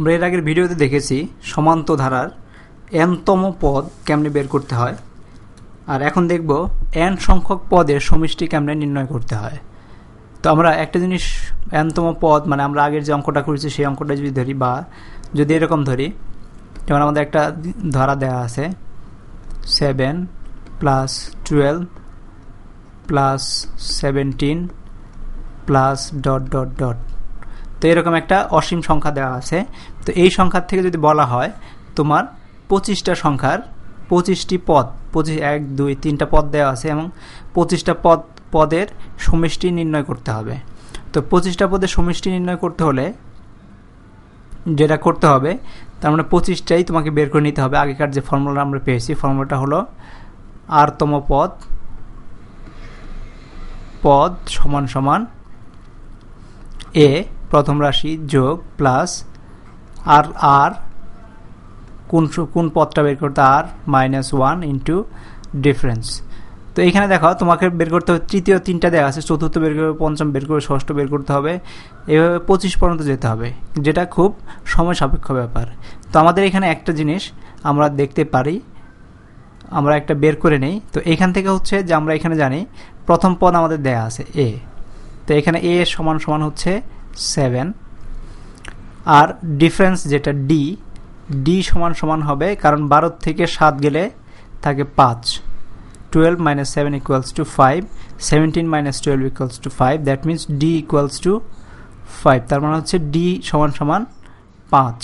আমরা এর আগের ভিডিওতে দেখেছি সমান্ত ধারার এনতম পদ কেমনে বের করতে হয়। আর এখন দেখব এন সংখ্যক পদের সমিষ্টি কেমনে নির্ণয় করতে হয়। তো আমরা একটা জিনিস, এনতম পদ মানে আমরা আগের যে অঙ্কটা করেছি, সেই অঙ্কটা যদি ধরি বা যদি এরকম ধরি, যেমন আমাদের একটা ধরা দেওয়া আছে seven plus twelve plus seventeen plus dot dot dot তো এরকম একটা অসীম সংখ্যা দেওয়া আছে। তো এই সংখ্যার থেকে যদি বলা হয়, তোমার পঁচিশটা সংখ্যার পঁচিশটি পদ, পঁচিশ, এক, দুই, তিনটা পদ দেওয়া আছে এবং পঁচিশটা পদ, পদের সমষ্টি নির্ণয় করতে হবে। তো পঁচিশটা পদের সমষ্টি নির্ণয় করতে হলে যেটা করতে হবে, তার মানে পঁচিশটাই তোমাকে বের করে নিতে হবে। আগেকার যে ফর্মুলা আমরা পেয়েছি, ফর্মুলাটা হলো আরতম পদ পদ সমান সমান এ প্রথম রাশি যোগ প্লাস আর আর, কোন কোন পদটা বের করতে আর, মাইনাস ওয়ান ইন্টু ডিফারেন্স। তো এইখানে দেখো, তোমাকে বের করতে হবে, তৃতীয় তিনটা দেওয়া আছে, চতুর্থ বের করবে, পঞ্চম বের করবে, ষষ্ঠ বের করতে হবে, এভাবে পঁচিশ পর্যন্ত যেতে হবে, যেটা খুব সময় সাপেক্ষ ব্যাপার। তো আমাদের এখানে একটা জিনিস আমরা দেখতে পারি, আমরা একটা বের করে নেই, তো এখান থেকে হচ্ছে যে আমরা এখানে জানি, প্রথম পদ আমাদের দেয়া আছে, এ। তো এখানে এ সমান সমান হচ্ছে সেভেন আর ডিফারেন্স যেটা ডি ডি সমান সমান হবে কারণ বারো থেকে সাত গেলে থাকে পাঁচ। Twelve minus seven equals to five seventeen minus twelve equals to five that means d equals to five তার মানে হচ্ছে ডি সমান সমান পাঁচ।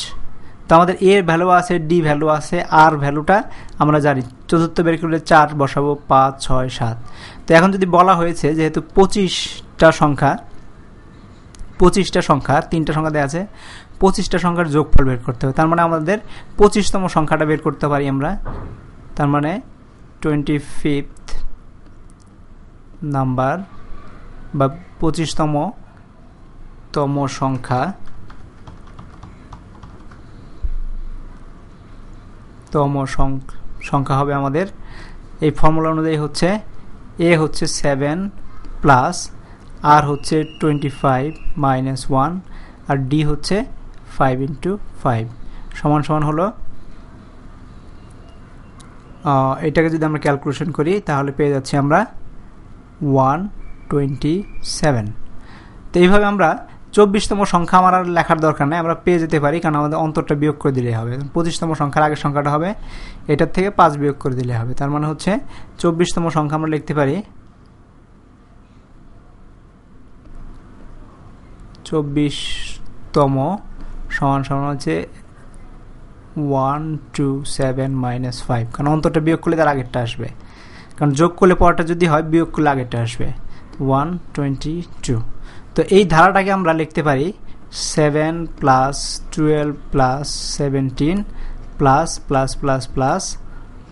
তো আমাদের এর ভ্যালু আছে ডি ভ্যালু আছে আর ভ্যালুটা আমরা জানি। চতুর্থ বের করলে চার বসাবো, পাঁচ, ছয়, সাত। তো এখন যদি বলা হয়েছে যেহেতু পঁচিশটা সংখ্যা পঁচিশটা সংখ্যা, তিনটা সংখ্যা দেওয়া আছে, পঁচিশটা সংখ্যার যোগফল বের করতে হবে। তার মানে আমাদের পঁচিশতম সংখ্যাটা বের করতে পারি আমরা। তার মানে টোয়েন্টি ফিফথ নাম্বার বা পঁচিশতম তম সংখ্যা তম সংখ্যা হবে আমাদের। এই ফর্মুলা অনুযায়ী হচ্ছে এ হচ্ছে সেভেন প্লাস আর হচ্ছে টোয়েন্টি ফাইভ মাইনাস ওয়ান আর ডি হচ্ছে ফাইভ ইন্টু ফাইভ সমান সমান হলো এটাকে যদি আমরা ক্যালকুলেশন করি তাহলে পেয়ে যাচ্ছি আমরা ওয়ান টোয়েন্টি সেভেন তো এইভাবে আমরা চব্বিশতম সংখ্যা আমার আর লেখার দরকার নেই, আমরা পেয়ে যেতে পারি কারণ আমাদের অন্তরটা বিয়োগ করে দিলেই হবে। পঁচিশতম সংখ্যার আগের সংখ্যাটা হবে, এটার থেকে পাঁচ বিয়োগ করে দিলে হবে। তার মানে হচ্ছে চব্বিশতম সংখ্যা আমরা লিখতে পারি চব্বিশতম সমান সমান হচ্ছে one two seven minus five কারণ অন্তরটা বিয়োগ করলে তার আগেরটা আসবে। কারণ যোগ করলে পরটা যদি হয়, বিয়োগ করলে আগেরটা আসবে। ওয়ান টোয়েন্টি টু তো এই ধারাটাকে আমরা লিখতে পারি seven plus twelve plus seventeen plus plus plus plus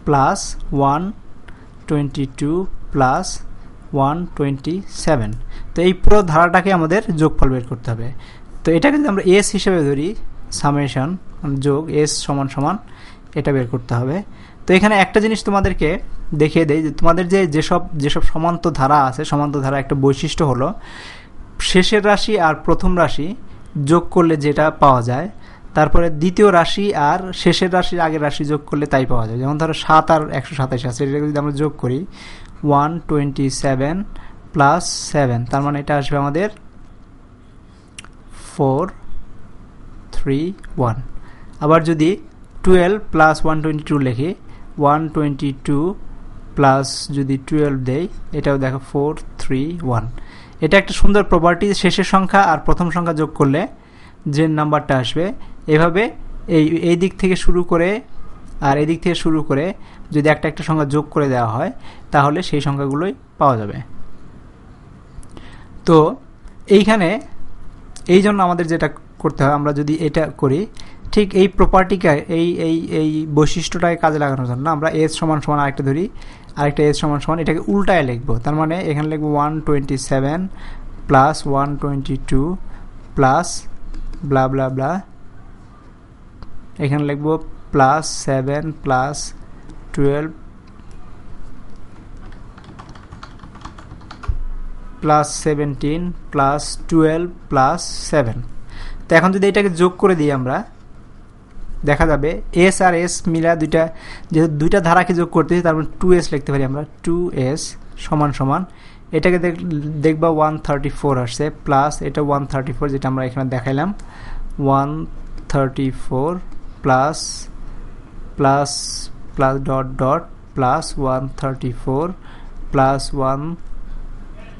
plus one twenty two plus one twenty seven তো এই পুরো ধারাটাকে আমাদের যোগফল বের করতে হবে। তো এটাকে যদি আমরা এস হিসেবে ধরি সামেশন যোগ এস সমান সমান, এটা বের করতে হবে। তো এখানে একটা জিনিস তোমাদেরকে দেখিয়ে দেয় যে তোমাদের যে যেসব যেসব সমান্ত ধারা আছে, সমান্ত ধারা একটা বৈশিষ্ট্য হলো, শেষের রাশি আর প্রথম রাশি যোগ করলে যেটা পাওয়া যায়, তারপরে দ্বিতীয় রাশি আর শেষের রাশির আগের রাশি যোগ করলে তাই পাওয়া যায়। যেমন ধরো সাত আর একশো সাতাশ আছে, এটাকে যদি আমরা যোগ করি one twenty seven plus seven তার মানে এটা আসবে আমাদের ফোর থ্রি ওয়ান আবার যদি twelve plus one twenty two লেখি ওয়ান টোয়েন্টি টু প্লাস যদি টুয়েলভ দেই, এটাও দেখো ফোর থ্রি ওয়ান এটা একটা সুন্দর প্রপার্টি শেষের সংখ্যা আর প্রথম সংখ্যা যোগ করলে যে নাম্বারটা আসবে, এভাবে এই এই দিক থেকে শুরু করে আর এদিক থেকে শুরু করে যদি একটা একটা সংখ্যা যোগ করে দেওয়া হয়, তাহলে সেই সংখ্যাগুলোই পাওয়া যাবে। তো এইখানে এই জন্য আমাদের যেটা করতে হয়, আমরা যদি এটা করি, ঠিক এই প্রপার্টিকে এই এই এই বৈশিষ্ট্যটাকে কাজে লাগানোর জন্য আমরা এস সমান সমান আরেকটা ধরি, আরেকটা এস সমান সমান, এটাকে উল্টায় লিখব। তার মানে এখানে লিখব one twenty seven plus one twenty two plus blah blah blah এখানে লিখব plus seven plus twelve plus seventeen plus twelve plus seven তো এখন যদি এটাকে যোগ করে দিই আমরা, দেখা যাবে এস আর এস মিলা দুইটা, যেহেতু দুইটা ধারাকে যোগ করতেছি তার মানে টু এস লিখতে পারি আমরা টু এস সমান সমান। এটাকে দেখবা ওয়ান থার্টি ফোর আসছে প্লাস এটা ওয়ান থার্টি ফোর যেটা আমরা এখানে দেখাইলাম one thirty four plus plus plus dot dot plus one thirty four plus one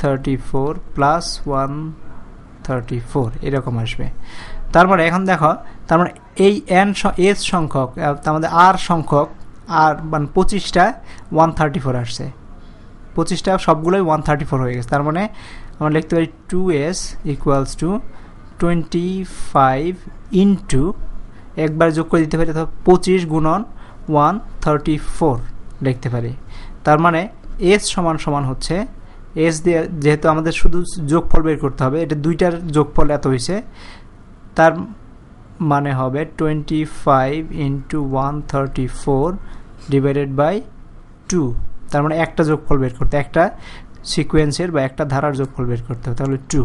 thirty four plus one thirty four এরকম আসবে। তার মানে এখন দেখো তার মানে এই এন এস সংখ্যক আমাদের আর সংখ্যক আর মানে পঁচিশটা ওয়ান থার্টি ফোর আসছে। পঁচিশটা সবগুলোই ওয়ান থার্টি ফোর হয়ে গেছে। তার মানে আমরা লিখতে পারি two s equals to twenty five into একবার যোগ করে দিতে পারি অথবা পঁচিশ গুণন ওয়ান থার্টি ফোর লিখতে পারি। তার মানে এস সমান সমান হচ্ছে এস দিয়ে যেহেতু আমাদের শুধু যোগফল বের করতে হবে, এটা দুইটার যোগফল এত হয়েছে তার মানে হবে twenty five into one thirty four divided by two তার মানে একটা যোগফল বের করতে, একটা সিকোয়েন্সের বা একটা ধারার যোগফল বের করতে হবে, তাহলে টু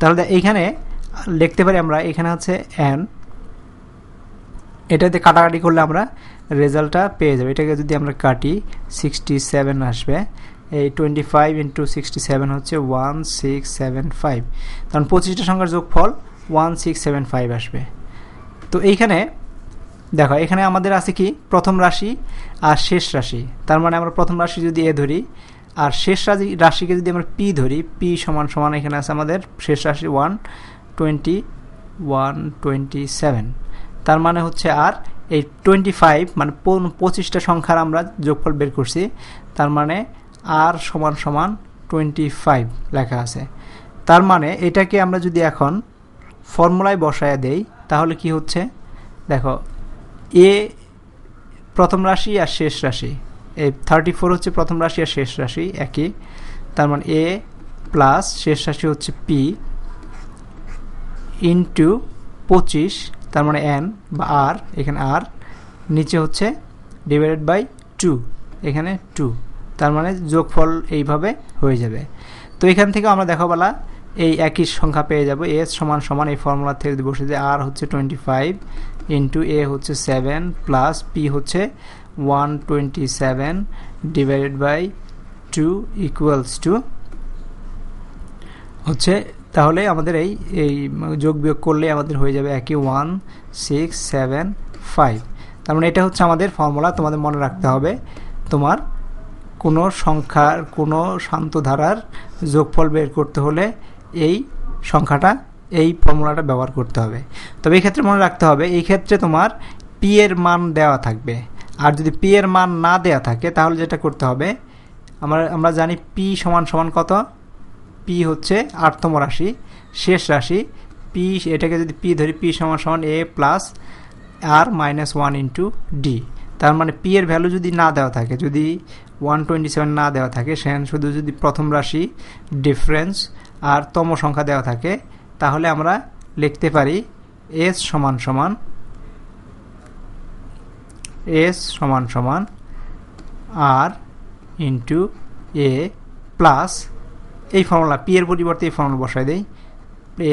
তাহলে এইখানে লিখতে পারি আমরা, এখানে হচ্ছে এন এটাতে কাটাকাটি করলে আমরা রেজাল্টটা পেয়ে যাব। এটাকে যদি আমরা কাটি সিক্সটি সেভেন আসবে। এই twenty five into sixty seven হচ্ছে ওয়ান সিক্স সেভেন ফাইভ কারণ পঁচিশটা সংখ্যার যোগফল ওয়ান সিক্স সেভেন ফাইভ আসবে। তো এইখানে, দেখো, এখানে আমাদের আছে কি? প্রথম রাশি আর শেষ রাশি। তার মানে আমরা প্রথম রাশি যদি এ ধরি, আর শেষ রাশি রাশিকে যদি আমরা পি ধরি, পি সমান সমান এখানে আছে আমাদের শেষ রাশি one twenty one twenty seven তার মানে হচ্ছে আর এই টোয়েন্টি ফাইভ মানে পঁচিশটা সংখ্যার আমরা যোগফল বের করছি, তার মানে আর সমান সমান টোয়েন্টি ফাইভ লেখা আছে। তার মানে এটাকে আমরা যদি এখন ফর্মুলায় বসায় দেই, তাহলে কি হচ্ছে? দেখো, এ প্রথম রাশি আর শেষ রাশি। এই থার্টি ফোর হচ্ছে প্রথম রাশি আর শেষ রাশি, একই। তার মানে এ প্লাস শেষ রাশি হচ্ছে পি ইন্টু পঁচিশ, তার মানে এন বা আর এখানে আর নিচে হচ্ছে ডিভাইডেড বাই টু এখানে টু তার মানে যোগফল এইভাবে হয়ে যাবে। তো এখান থেকে আমরা দেখাবেলা এই একই সংখ্যা পেয়ে যাব। এস সমান সমান এই ফর্মুলা থেকে বসে যায় আর হচ্ছে টোয়েন্টি ফাইভ ইন্টু এ হচ্ছে সেভেন প্লাস পি হচ্ছে one twenty seven divided by two equals to হচ্ছে, তাহলে আমাদের এই এই যোগ বিয়োগ করলে আমাদের হয়ে যাবে একই ওয়ান সিক্স সেভেন ফাইভ তার মানে এটা হচ্ছে আমাদের ফর্মুলা তোমাদের মনে রাখতে হবে। তোমার কোনো সংখ্যার, কোনো শান্ত ধারার যোগফল বের করতে হলে এই সংখ্যাটা, এই ফর্মুলাটা ব্যবহার করতে হবে। তবে এই ক্ষেত্রে মনে রাখতে হবে, এই ক্ষেত্রে তোমার পি এর মান দেওয়া থাকবে। আর যদি পি এর মান না দেওয়া থাকে, তাহলে যেটা করতে হবে, আমরা আমরা জানি পি সমান সমান কত? পি হচ্ছে আটতম রাশি, শেষ রাশি পি এটাকে যদি পি ধরি পি সমান সমান a plus r minus one into d তার মানে পি এর ভ্যালু যদি না দেওয়া থাকে, যদি ওয়ান টোয়েন্টি সেভেন না দেওয়া থাকে, সেখানে শুধু যদি প্রথম রাশি ডিফারেন্স আর তম সংখ্যা দেওয়া থাকে, তাহলে আমরা লিখতে পারি এস সমান সমান এস সমান সমান আর ইন্টু এ প্লাস এই ফর্মুলা পি এর পরিবর্তে এই ফর্মুলা বসাই দেই।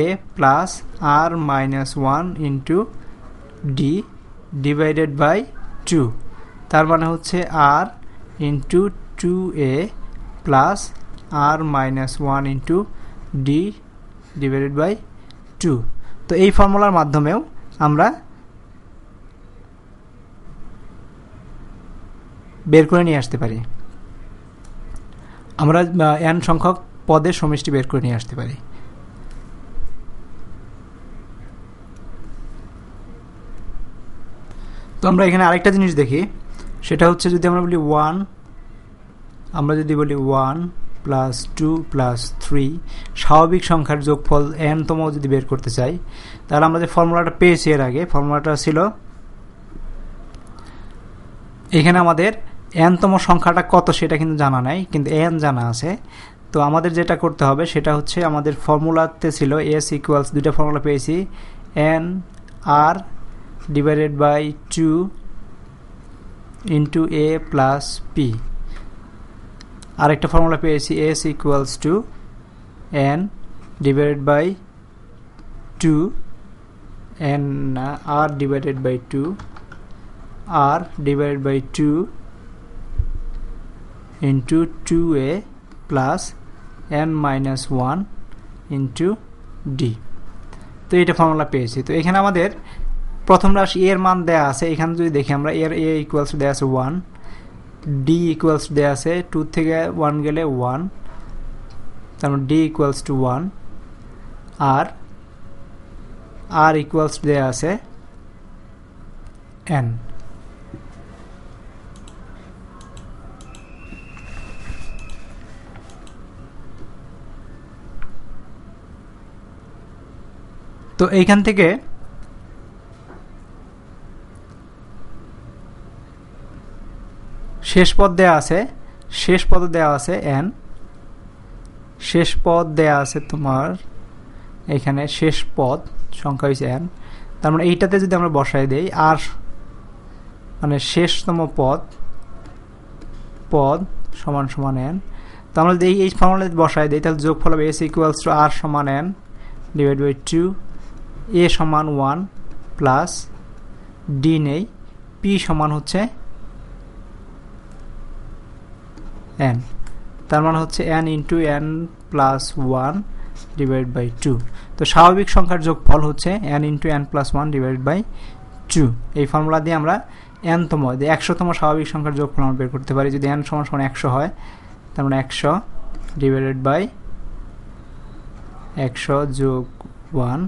A plus r minus one into d divided by two তার মানে হচ্ছে r two a plus r minus one into d divided by two তো এই ফর্মুলার মাধ্যমেও আমরা বের করে নিয়ে আসতে পারি। আমরা এন সংখ্যক পদের সমষ্টি বের করে নিয়ে আসতে পারি। তো আমরা এখানে আরেকটা জিনিস দেখি। সেটা হচ্ছে যদি আমরা বলি ওয়ান আমরা যদি বলি one plus two plus three স্বাভাবিক সংখ্যার যোগফল এনতম যদি বের করতে চাই, তাহলে আমরা যে ফর্মুলাটা পেয়েছি এর আগে, ফর্মুলাটা ছিল এখানে আমাদের এনতম সংখ্যাটা কত সেটা কিন্তু জানা নাই, কিন্তু এন জানা আছে। তো আমাদের যেটা করতে হবে সেটা হচ্ছে আমাদের ফর্মুলাতে ছিল এস ইকুয়ালস দুইটা ফর্মুলা পেয়েছি n r divided by two into a plus p আরেকটা ফর্মুলা পেয়েছি s equals to n divided by two n r divided by two r divide by two into two a plus n minus one into d তো এটা formula পেয়েছি। তো এখানে আমাদের প্রথম রাশি এর মান দেয়া আছে, এখানে যদি দেখি আমরা, এর এ ইকুয়ালস দেওয়া আছে ওয়ান ডি ইকুয়ালস দেওয়া আছে টু থেকে ওয়ান গেলে ওয়ান তারপর D equals to one R R equals দেওয়া আছে এন তো এইখান থেকে শেষ পদ দেয়া আছে, শেষ পদ দেয়া আছে এন শেষ পদ দেয়া আছে তোমার, এখানে শেষ পদ, সংখ্যা হয়েছে এন তার মানে এইটাতে যদি আমরা বসাই দেই আর মানে শেষতম পদ পদ সমান সমান এন তো আমরা যদি এই ফর্মুলা বসাই দিই, তাহলে যোগফল হবে এস ইকুয়ালস টু আর সমান n divide by two a সমান ওয়ান প্লাস ডি নেই পি সমান হচ্ছে এন তার মানে হচ্ছে n into n plus one divide by two তো স্বাভাবিক সংখ্যার যোগফল হচ্ছে n into n plus one divide by two এই ফর্মুলা দিয়ে আমরা এনতম একশোতম স্বাভাবিক সংখ্যার যোগফল আমরা বের করতে পারি। যদি এন সমান সমান একশো হয়, তার মানে একশো ডিভাইডেড বাই একশো যোগ ওয়ান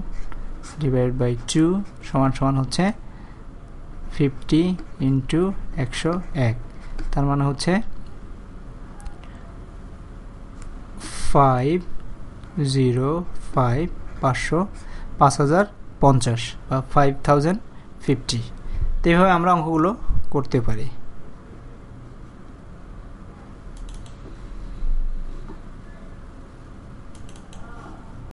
ডিভাইড বাই টু সমান সমান হচ্ছে ফিফটি ইন্টু একশো এক। তার মানে হচ্ছে ফাইভ জিরো ফাইভ পাঁচশো পাঁচ হাজার পঞ্চাশ বা ফাইভ থাউজেন্ড ফিফটি তো এইভাবে আমরা অঙ্কগুলো করতে পারি